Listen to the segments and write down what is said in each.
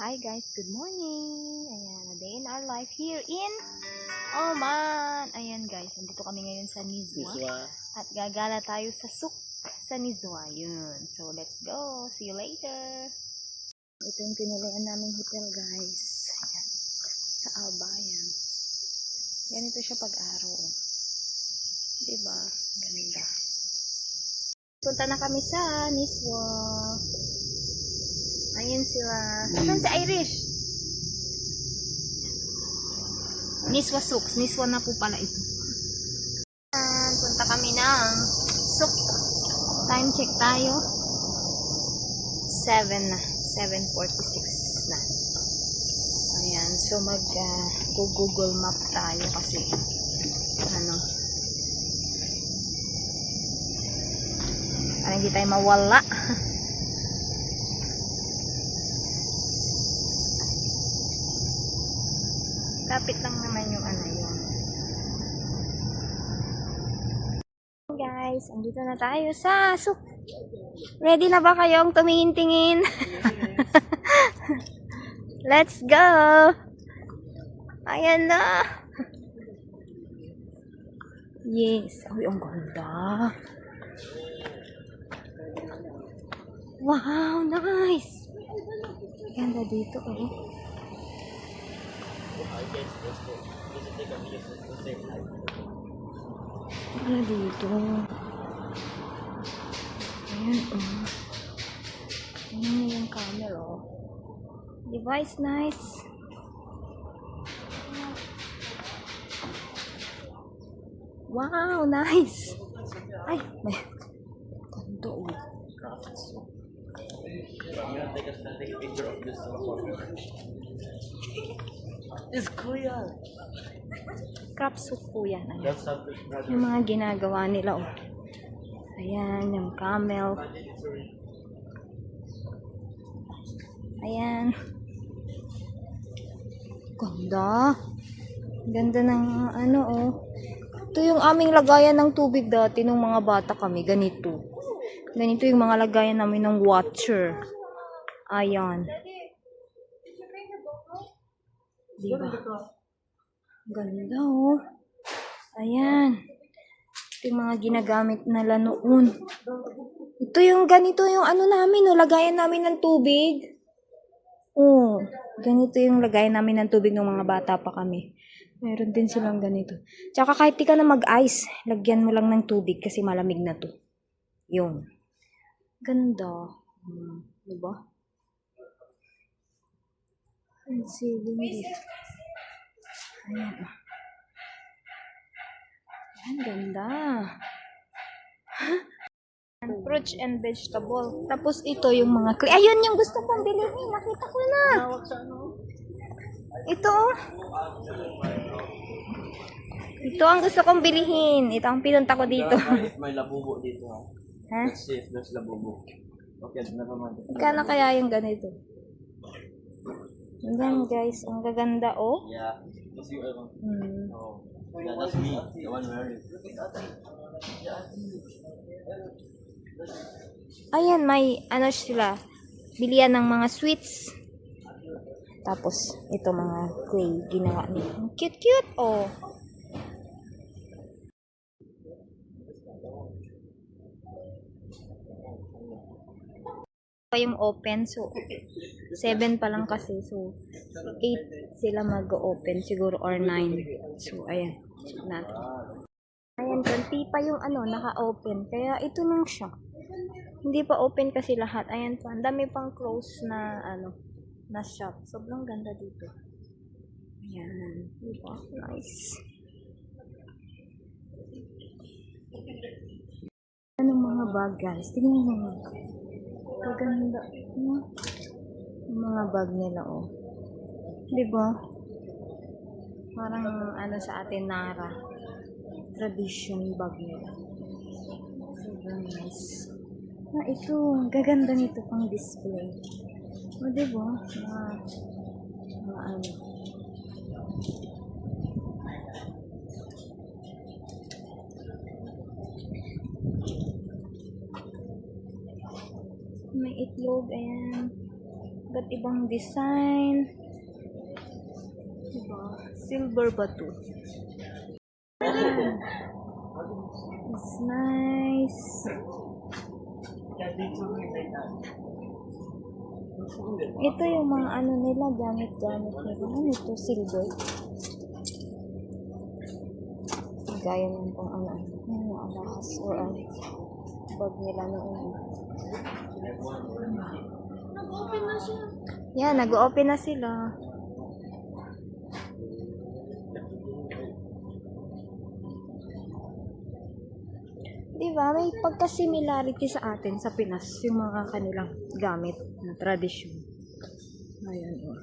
Hi guys, good morning! Ayan, a day in our life here in Oman! Ayan guys, nandito kami ngayon sa Nizwa. Siswa. At gagala tayo sa souk sa Nizwa. Yun. So, let's go. See you later. Ito yung pinulian naming hotel guys. Ayan. Sa Albayan. Ganito siya pag-araw. Diba? Ganda. Punta na kami sa Nizwa. Ayan sila. Asan si Irish? Niswa Souks. Niswa na po pala ito. Ayan, punta kami ng Souk. Time check tayo. 7 na. 7.46 na. Ayan. So, mag uh, Google Map tayo kasi ano para hindi tayo mawala. Kapit lang naman yung ano yun. Guys, andito na tayo sa souk. Ready na ba kayong tumingin-tingin? Let's go! Ayan na! Yes. Ay, ang ganda. Wow, nice! Ganda dito, oh. Ano dito? Ayan, oh. Ayan yung camera, oh. Device, nice. Wow, nice. Ay, may ganda, oh. I'm gonna take a static picture of this It's Kuya. Crop soup po yan. Ayan. Yung mga ginagawa nila, oh. Ayan, yung camel. Ayan. Ganda. Ganda ng ano, oh. Ito yung aming lagayan ng tubig dati nung mga bata kami. Ganito. Ganito yung mga lagayan namin ng watcher. Ayan. Diba? Ganda, oh. Ayan. Ito yung mga ginagamit nila noon. Ito yung ganito yung ano namin, oh, lagayan namin ng tubig. Oh, ganito yung lagayan namin ng tubig ng mga bata pa kami. Meron din silang ganito. Tsaka kahit di ka na mag-ice, lagyan mo lang ng tubig kasi malamig na to. Yung. Ganda. Hmm, diba? Ang ceiling dito. Ayan. oh. Ayan, ganda. Fruits and vegetable. Tapos ito yung mga kli. Ayun yung gusto kong bilhin. Nakita ko na. Ito. oh. Ito ang gusto kong bilhin. Ito ang pinunta ko dito. May labubo dito. ha? ha? Let's see if there's labubo. Okay, never mind. Magkano kaya yung ganito? Ayan guys, ang gaganda oh. Yeah. Kasi ever. Hmm. Oh. Yeah, that's me. The one wearing. Ayan, may ano sila. Bilian ng mga sweets. Tapos, ito mga clay ginawa nila. Cute-cute, oh. Pa yung open so 7 pa lang kasi so 8 sila mag-open siguro or 9 so ayan check natin. Ayan konti pa yung ano naka-open. Kaya ito lang siya. Hindi pa open kasi lahat. Ayan pa ang dami pang close na ano na shop. Sobrang ganda dito. Ayan diba nice. Anong mga bag guys? Tingnan mo Kaganda. Hmm. Mga bag nila, oh. Di ba? Parang ano sa atin, Nara. Tradition bag nila. Sobrang nice. Ah, ito. Gaganda nito pang display. O, di ba? Mga, mga ano. Itlog, ayan. Iba't ibang design. Diba? Silver ba to? Ah. It's nice. Ito yung mga ano nila, gamit-gamit nila. Ano ito? Silver. Gaya ng pang ano, ano, alahas or ano, bag nila noon. Nag-open na siya. Yan, nag-open na sila. Di ba? May pagka-similarity sa atin sa Pinas yung mga kanilang gamit na tradisyon. Ayan. oh.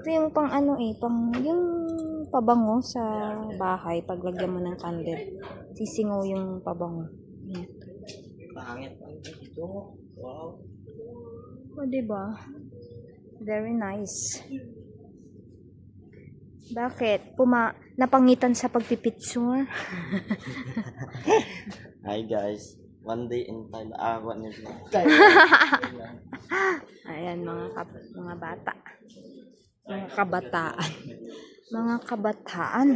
Ito yung pang ano eh, pang yung pabango sa bahay paglagyan mo ng candle. Sisingaw yung pabango. Pangit ang dito. Wow. O, di ba? Very nice. Bakit? Puma napangitan sa pagpipicture? Hi guys. One day in Thailand. Ah, one day in Ayan, mga, kap- mga bata. Mga kabataan. Mga kabataan.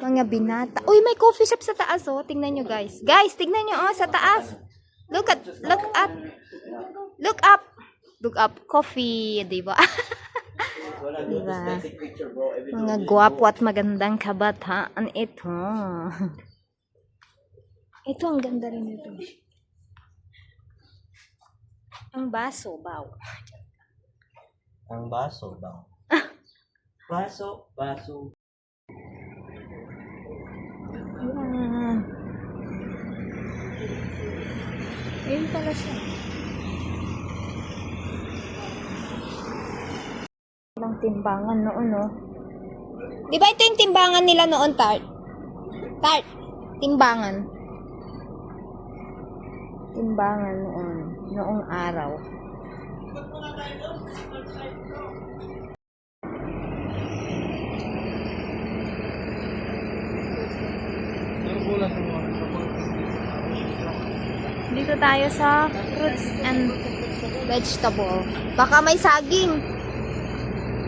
Mga binata. Uy, may coffee shop sa taas, oh. Tingnan nyo, guys. Guys, tingnan nyo, oh, sa taas. Look at, look up. Look up. Look up. Coffee, di ba? diba? Mga gwapo at magandang kabataan ito. Ito ang ganda rin ito. Ang baso, baw. Ang baso ba? baso, baso. Ayun pala siya. Walang timbangan noon, no? Di ba ito yung timbangan nila noon, Tart? Tart, timbangan. Timbangan noon, noong araw. Dito tayo sa fruits and vegetable. Baka may saging.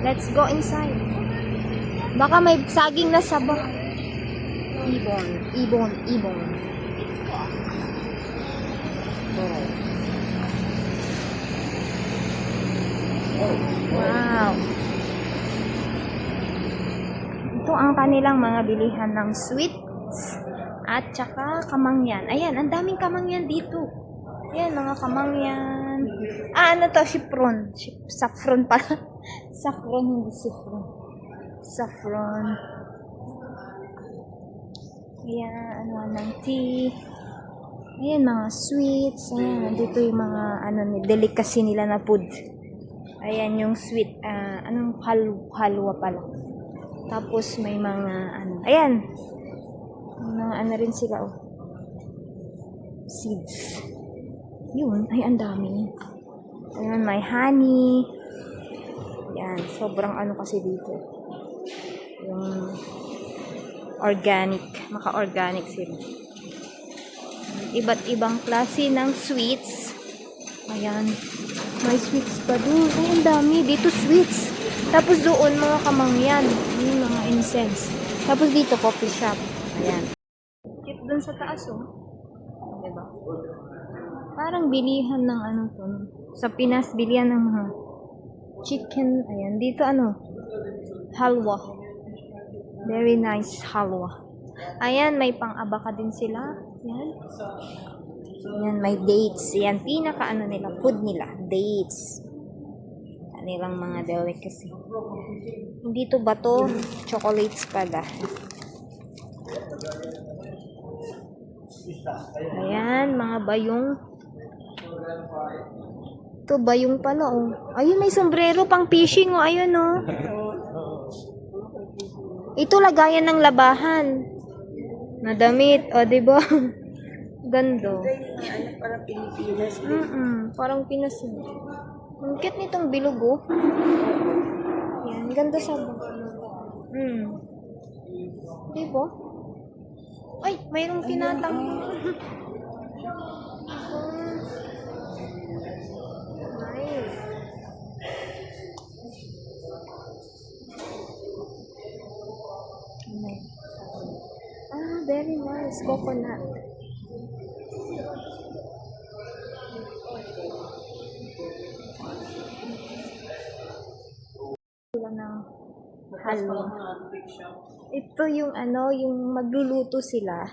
Let's go inside. Baka may saging na saba. Ibon, ibon, ibon. Wow. Ito ang kanilang mga bilihan ng sweets at saka kamangyan. Ayan, ang daming kamangyan dito. Ayan, mga kamangyan. Ah, ano to? Sipron. Sip- Saffron pala. Saffron, hindi sifron. Saffron. Ayan, ano ng tea. Ayan, mga sweets. Ayan, nandito yung mga ano, delicacy nila na food. Ayan, yung sweet. ah anong hal halwa pala. Tapos may mga ano. Ayan. Mga ano rin sila, oh. Seeds. Yun. Ay, ang dami. Ayan, may honey. Yan. Sobrang ano kasi dito. Yung organic. Maka-organic sila. Iba't ibang klase ng sweets. Ayan. May sweets pa doon. Ay, ang dami. Dito sweets. Tapos doon, mga kamangyan. Yung mga incense. Tapos dito, coffee shop. Ayan. Doon sa taas, oh. Diba? Parang bilihan ng ano to. Sa Pinas, bilihan ng mga chicken. Ayan. Dito, ano? Halwa. Very nice halwa. Ayan, may pang-abaka din sila. Ayan. Yan, may dates. Yan, pinaka ano nila, food nila, dates. Kanilang mga delicacy. Hindi to ba to? Chocolates pala. Ayan, mga bayong. Ito, bayong pala, oh. Ayun, may sombrero pang fishing, oh. Ayun, oh. Ito, lagayan ng labahan. Na damit, oh, di ba? Gando. Ano para Pilipinas? Mm parang Pinas yun. Ang cute nitong bilog, oh. Yan, ganda sa Mm. Di ba? Ay, mayroong tinatang. Oh. nice. Ah, very nice. Coconut. Halwa. Ito yung ano, yung magluluto sila,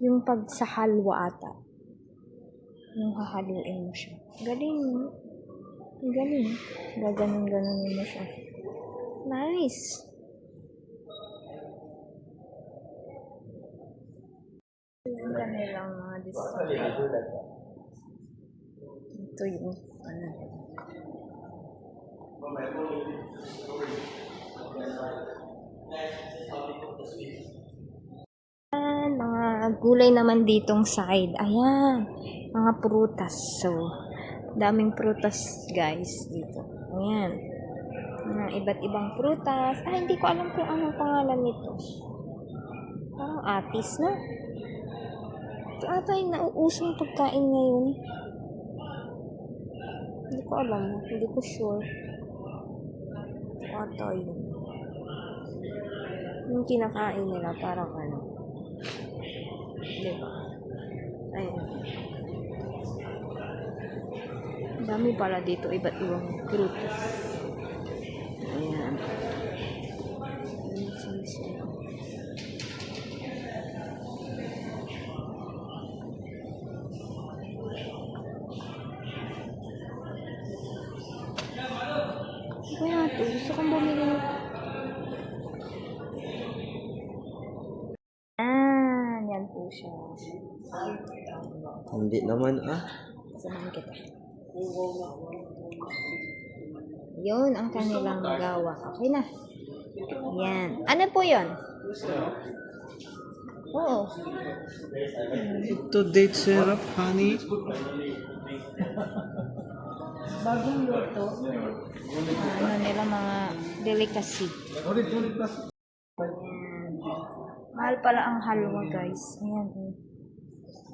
yung pag sa halwa ata. Yung hahaluin mo siya. Galing. Galing. Gaganon-ganonin mo siya. Nice. Yung kanilang mga display. Ito yung ano. Ayan, mga gulay naman ditong side. Ayan, mga prutas. So, daming prutas guys dito. Ayan. Mga iba't ibang prutas. Ah, hindi ko alam kung anong pangalan nito. Parang atis na. Ito ata yung nauusong pagkain ngayon. Hindi ko alam. Hindi ko sure. Ito ata yun. Yung kinakain nila parang ano. Diba? Ayun. Dami pala dito. Iba't ibang prutas. Siya. Hindi naman ah. Samahan kita. Yun ang kanilang gawa. Okay na. Yan. Ano po yun? Oo. Ito date syrup, honey. Bagong luto. Ano nila mga delicacy. Mahal pala ang halwa guys. Ayan. oh.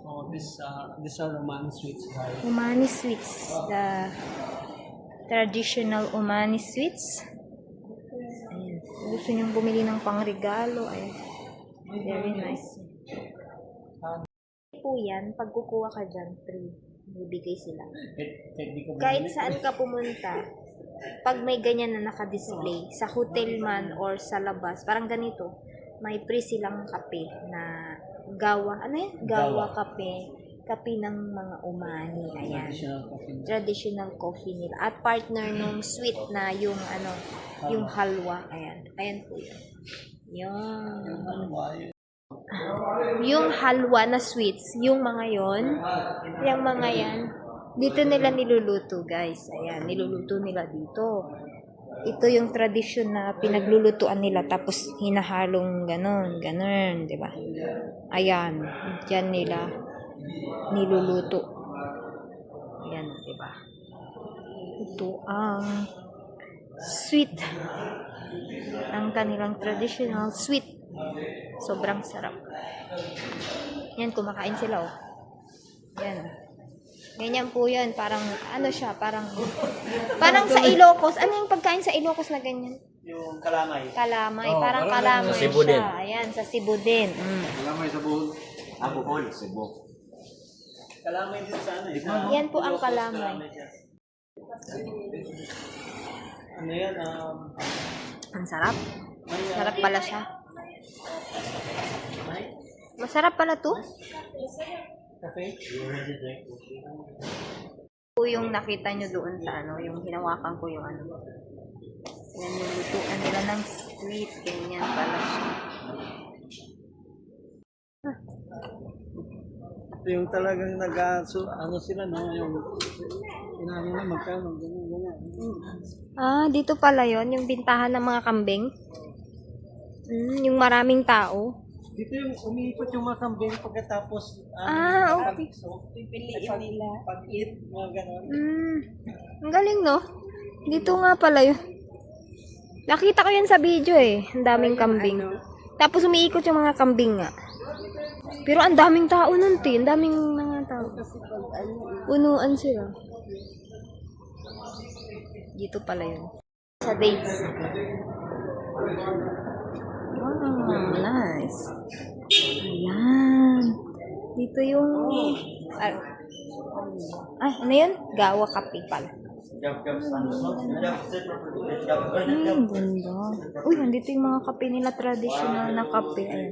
Oh, this uh, this are Roman sweets, guys. Umani sweets. The traditional Umani sweets. Ayan. Kung gusto niyong bumili ng pangregalo, ay very nice. Po yan, pag kukuha ka dyan, free. Bibigay sila. Ko Kahit saan ka pumunta, pag may ganyan na nakadisplay, sa hotel man or sa labas, parang ganito, may free silang kape na gawa, ano yan? Gawa kape. Kape ng mga umani. Ayan traditional coffee. traditional coffee nila. At partner nung sweet na yung ano, yung halwa. Ayan. Ayan po yun. Yung, yung halwa na sweets, yung mga yon, yung mga yan, dito nila niluluto guys. Ayan, niluluto nila dito. Ito yung tradisyon na pinaglulutuan nila tapos hinahalong ganon, ganon, di ba? Ayan, dyan nila niluluto. Ayan, di ba? Ito ang sweet. Ang kanilang traditional sweet. Sobrang sarap. Yan, kumakain sila, oh. Yan. Ganyan po yan. Parang, ano siya, parang, parang sa Ilocos. Ano yung pagkain sa Ilocos na ganyan? Yung kalamay. Kalamay. Oh, parang parang kalamay sa Cebu din. siya. Ayan, sa Cebu din. Mm. Kalamay sa buhol. Ako hol, Cebu. Kalamay din sa ano eh. Sa Yan po ang kalamay. siya. Ano yan? Um, Ang sarap. uh, Sarap pala siya. Masarap pala to. Cafe? po yung nakita nyo doon sa ano, yung hinawakan ko yung ano. Yan yung lutuan nila ng sweet. Ganyan pala siya. Ito yung talagang nag so, ano sila no, yung inaano na magkano, ganyan, ganyan. Ah, dito pala yon yung bintahan ng mga kambing. Mm, yung maraming tao. Dito yung umiikot yung mga kambing pagkatapos Ah, okay. So, pipiliin nila. Pag-eat, mga ganon. Mm, ang galing no? Dito nga pala yun. Nakita ko yan sa video eh. Ang daming kambing. Tapos umiikot yung mga kambing nga. Pero ang daming tao nun, tin. Ang daming mga tao. Punuan sila. Dito pala yun. Sa dates. Wow, nice. Ayan. Dito yung... Ah, ah, ano yun? Gawa kape pala. Ay, ang ganda. Uy, nandito yung mga kape nila, traditional na kape. Ayan.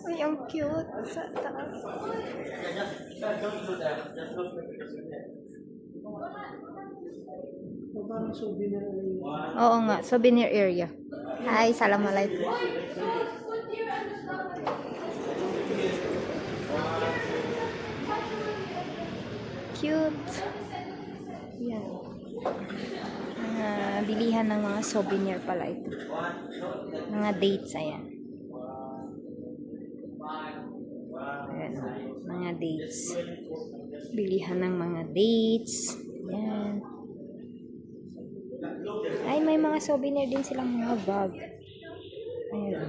Ay, ang cute. Sa taas. Oo nga, souvenir area. Hi, salam alaikum. Cute. Yan. Mga bilihan ng mga souvenir pala ito. Mga dates, ayan. Ayan, mga dates. Bilihan ng mga dates. Ayan. Ay, may mga souvenir din silang mga bag. Ayan.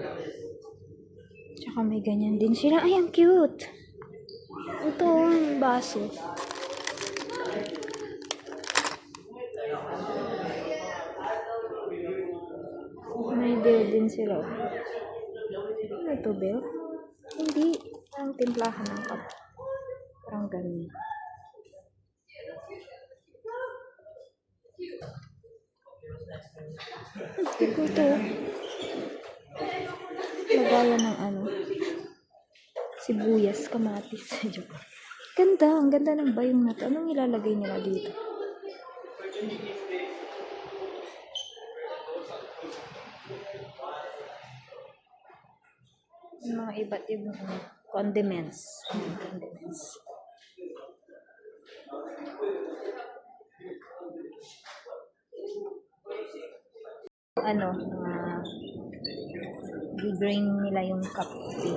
Tsaka may ganyan din sila. Ay, ang cute. Ito, ang baso. May bill din sila. Ano ito, bill? Hindi. Ang timplahan ng cup. Parang ganun. Ito ito. Lagayan ng ano. Sibuyas, kamatis. Joke. Ganda, ang ganda ng bayong na to. Anong ilalagay nila dito? Mga iba't ibang condiments. Condiments. Ano, uh, i-bring nila yung kape.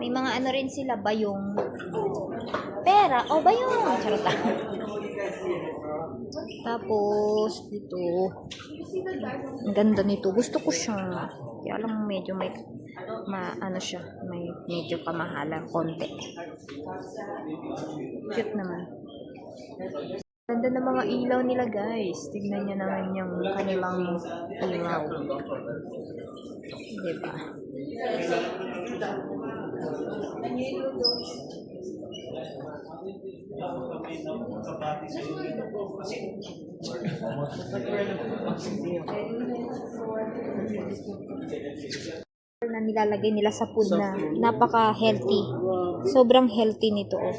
May mga ano rin sila, bayong. Pera, o bayong. Charot lang. Tapos, dito, ang ganda nito. Gusto ko siya. Kaya lang medyo may, ma, ano siya, may medyo kamahalan, konti. Cute naman. Ganda ng mga ilaw nila guys. Tignan niyo naman yung kanilang ilaw. Diba? na nilalagay nila sa food na napaka-healthy. Sobrang healthy nito. Oh.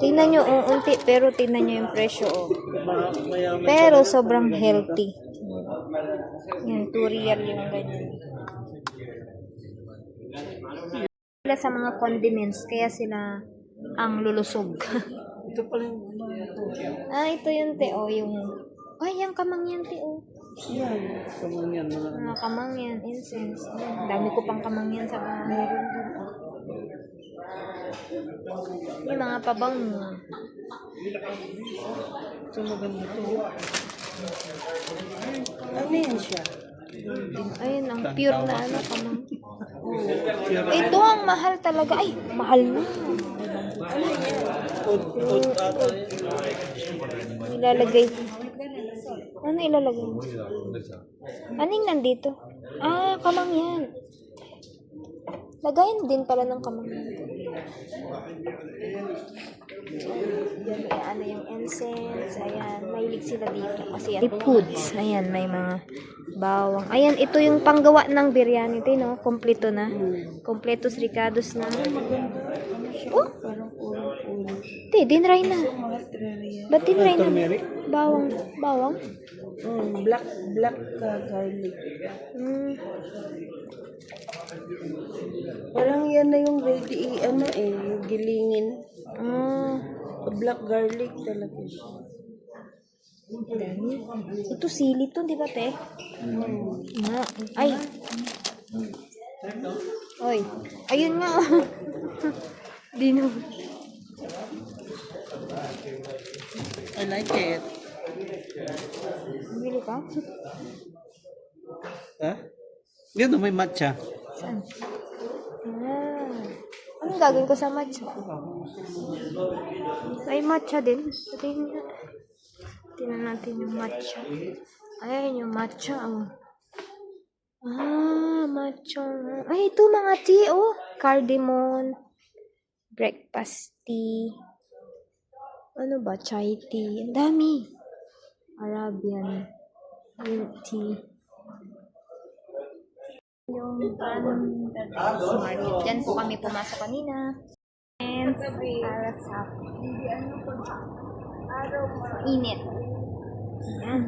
Tingnan nyo, oh, unti, pero tingnan nyo yung presyo. Oh. Pero sobrang healthy. Yan, 2 real yung ganyan. Sila sa mga condiments, kaya sila ang lulusog. Ito pala yung ah, ito yung te, oh, yung... Ay, yung kamangyan te, oh. Yan. Kamang yan. Mga kamangyan, incense. Dami ko pang kamangyan sa bahay. Meron din. Yung mga pabango. ito maganda to. Ano yan siya? Ayun, ang pure na ano, kamang. Ito ang mahal talaga. Ay, mahal na. Food, food ata. Ilalagay. Ano ilalagay? Anong nandito? Ah, kamang yan. Lagayan din pala ng kamang. Yan, may ano yung incense. Ayan, mahilig sila dito. Kasi yan. May foods. Ayan, may mga bawang. Ayan, ito yung panggawa ng biryani. Ito, no? Kompleto na. Kompletos ricados na. Oh! Hindi, dinray na. Ba't dinray na? Bawang. Bawang? Mm, black, black uh, garlic. Hmm. Parang yan na yung ready, ano eh, yung gilingin. Ah. Black garlic talaga siya. Ito sili to, di ba, te? Nga. Ay. Oy. Ayun nga. Di na. I like it. Bili ka? Ha? Yan, may matcha. Saan? Ah. Ano Anong gagawin ko sa matcha? Ay, matcha din. Tingnan. Tingnan natin yung matcha. Ayan yung matcha. Oh. Ah, matcha. Ay, ito mga tea, oh. Cardamom. Breakfast tea. Ano ba? Chai tea. Ang dami. Arabian. Green tea. Yung pan market. Diyan po kami pumasok kanina. And para sa init. Ayan.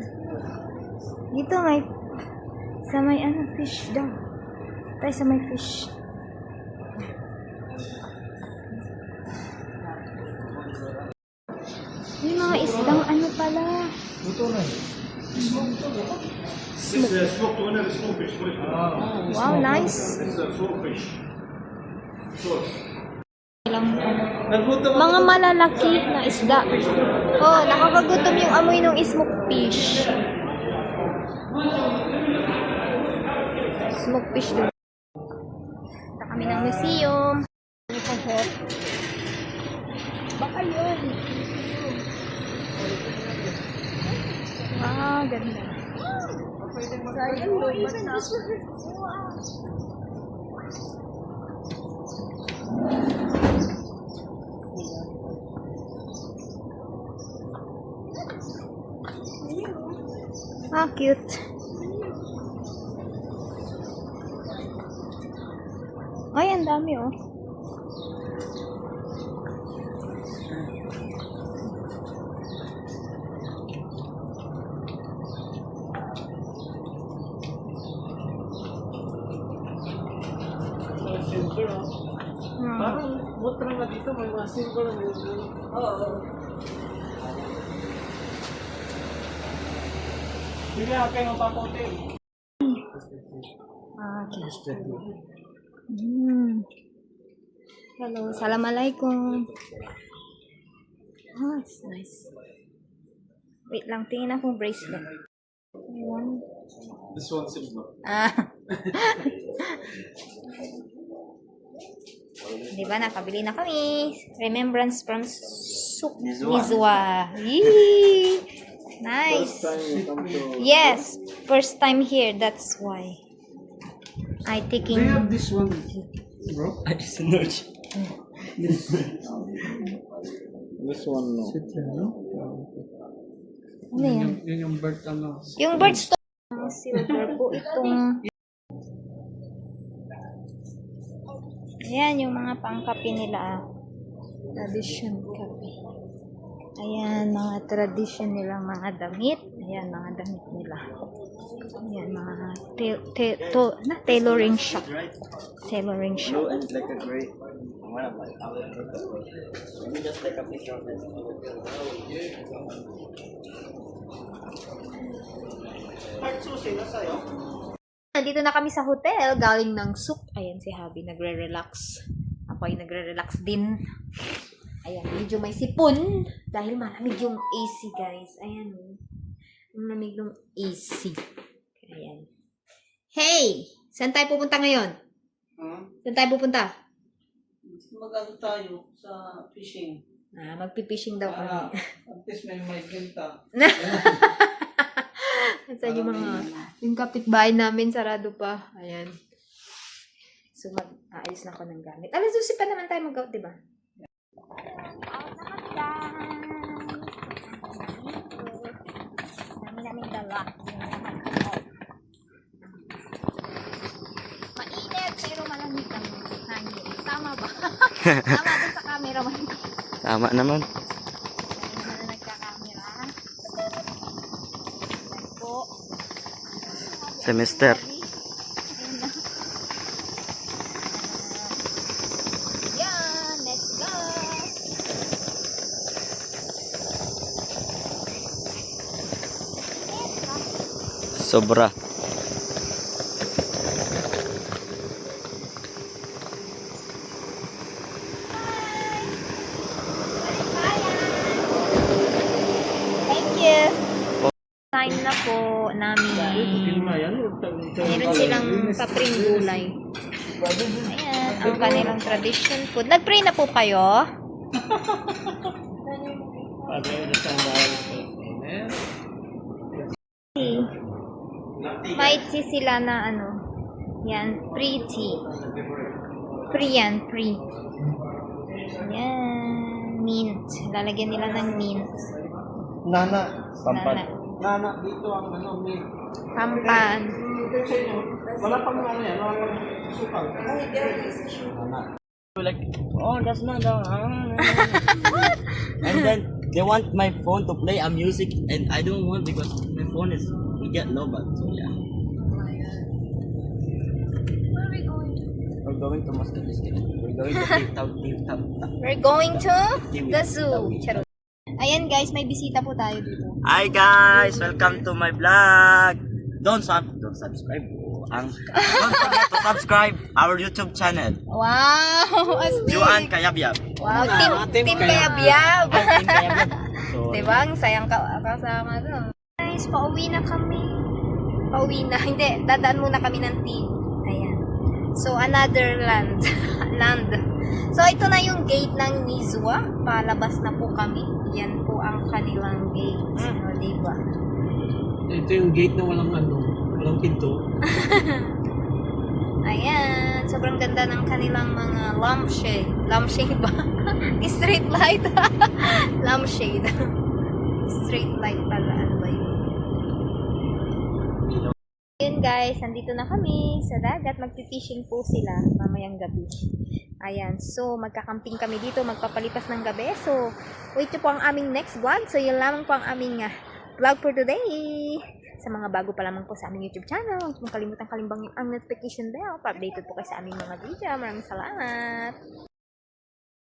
Dito may sa may ano fish daw. Tayo sa may fish. May mga isdang ano pala. Wow, nice. Ilang ano. Nagutom ako. Mga malalaki na isda. Oh, nakakagutom yung amoy ng smoke fish. Smoke fish doon. Punta kami ng museum. Ano pa hot? Baka yun. Ah, ganda. Sayang, lumat na. Ah, cute. Ay, ang dami oh. Silver, ah. Hmm. Parang mutra nga dito, may mga silver. Oo. Sige, kayo ng papote. Ah, okay. Hmm. Hello, assalamualaikum. Oh, it's nice. Wait lang, tingin akong bracelet. Ayan. This one silver. Ah. Di ba, nakabili na kami. Remembrance from Suk Mizwa. Yee! Nice. Yes, first time here, that's why. I Do you taking have this one, bro? Ay, sunod. This one, no. Ano yan? Yun yung bird, ano. Yung birds to silver po itong Ayan yung mga pangkape nila. ah. Tradition kape. Ayan, mga tradition nila, mga damit. Ayan, mga damit nila. Ayan, mga ta- ta- to- na, tailoring shop. Tailoring shop. Blue and like a gray. Take a photo. Let me just take a picture of it. Nandito na kami sa hotel, galing ng soup. Ayan si Habi, nagre-relax. Ako ay nagre-relax din. Ayan, medyo may sipon. Dahil malamig yung AC, guys. Ayan, oh. Ang lamig ng AC. Ayan. Hey! Saan tayo pupunta ngayon? Hmm? Saan tayo pupunta? Magano tayo sa fishing. Ah, magpipishing daw Ah, kami. at least may may benta. Saan yung mga, yung kapitbahay namin, sarado pa. Ayan. So, mag-aayos na ako ng gamit. Alas 12 pa naman tayo mag-out, di ba? Out na kami, guys! Dami namin dala. Mainit, pero malamig ang hangin. Tama ba? Tama din sa cameraman ko. Tama naman. Dahil na nagka-camera. Yan po. Semester. Yan, let's go! Sobra. Amen. May tea sila na ano. Yan, free tea. Free yan, free. Yan, mint. Lalagyan nila ng mint. Nana. Nana. Nana, dito ang ano, may... Pampan. Wala pang ano yan, wala pang sukal. Nana. Like, oh, that's not the... and then they want my phone to play a music, and I don't want because my phone is we get low, but so yeah. Where are we going to? We're going to Moscow this. We're going to Cape Town, Cape Town. We're going to the zoo. Charot. Ayan guys, may bisita po tayo dito. Hi guys, welcome to my vlog. Don't sub, don't subscribe. Ang, don't forget to subscribe our YouTube channel. Wow! Astig! Juan Kayabyab. Wow, team, team team kaya- Kayabiyab. Team Kayabyab. So, diba? Ang sayang ka kasama to. Guys, pauwi na kami. Pauwi na. Hindi, dadaan muna kami ng team. Ayan. So, another land. land. So, ito na yung gate ng Nizwa. Palabas na po kami. Yan po ang kanilang gate. O, diba? Ito yung gate na walang ano, walang pinto. Ayan. Sobrang ganda ng kanilang mga lampshade. Lampshade ba? Street light. lampshade. Street light pala. Ano ba yun? Guys, nandito na kami sa dagat. Magpipishing po sila mamayang gabi. Ayan, so magkakamping kami dito, magpapalipas ng gabi. So, wait po ang aming next vlog. So, yun lamang po ang aming ah, vlog for today. Sa mga bago pa lamang po sa aming YouTube channel, huwag mong kalimutan kalimbangin ang notification bell para updated po kayo sa aming mga video. Maraming salamat!